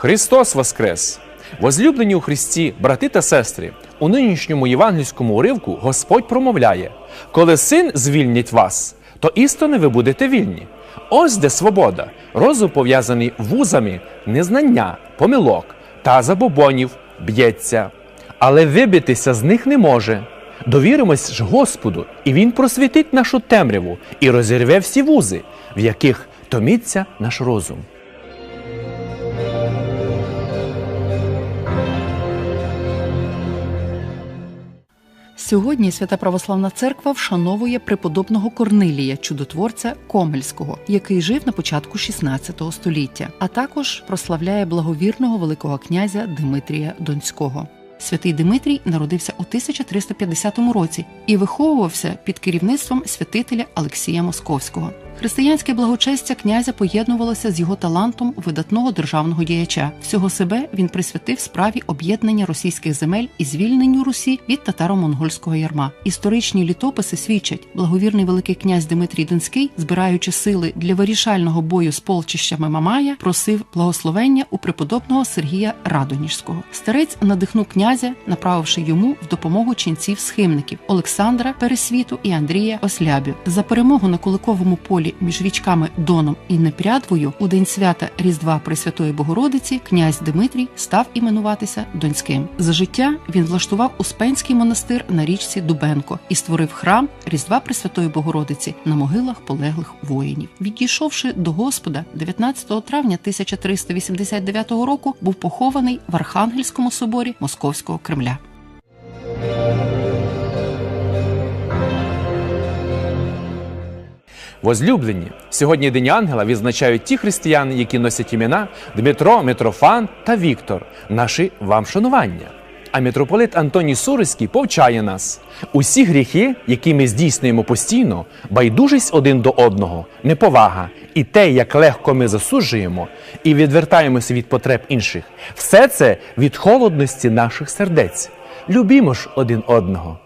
Христос Воскрес! Возлюблені у Христі, брати та сестри, у нинішньому євангельському уривку Господь промовляє: коли син звільнить вас, то істини ви будете вільні. Ось де свобода, розум пов'язаний вузами, незнання, помилок та забобонів б'ється. Але вибитися з них не може. Довіримось ж Господу, і Він просвітить нашу темряву і розірве всі вузи, в яких томиться наш розум. Сьогодні Свята Православна Церква вшановує преподобного Корнилія, чудотворця Комельського, який жив на початку XVI століття, а також прославляє благовірного великого князя Димитрія Донського. Святий Димитрій народився у 1350 році і виховувався під керівництвом святителя Алексія Московського. Християнське благочестя князя поєднувалося з його талантом видатного державного діяча. Всього себе він присвятив справі об'єднання російських земель і звільненню Русі від татаро-монгольського ярма. Історичні літописи свідчать, благовірний великий князь Дмитрій Донський, збираючи сили для вирішального бою з полчищами Мамая, просив благословення у преподобного Сергія Радоніжського. Старець надихнув князя, направивши йому в допомогу ченців схимників Олександра Пересвіту і Андрія Ослябів. За перемогу на Куликовому полі між річками Доном і Непрядвою у день свята Різдва Пресвятої Богородиці князь Дмитрій став іменуватися Донським. За життя він влаштував Успенський монастир на річці Дубенко і створив храм Різдва Пресвятої Богородиці на могилах полеглих воїнів. Відійшовши до Господа, 19 травня 1389 року був похований в Архангельському соборі Московського Кремля. Возлюблені, сьогодні День Ангела відзначають ті християни, які носять імена Дмитро, Митрофан та Віктор, наші вам шанування. А митрополит Антоній Суриський повчає нас: усі гріхи, які ми здійснюємо постійно, байдужість один до одного, неповага, і те, як легко ми засуджуємо і відвертаємося від потреб інших, все це від холодності наших сердець. Любімо ж один одного.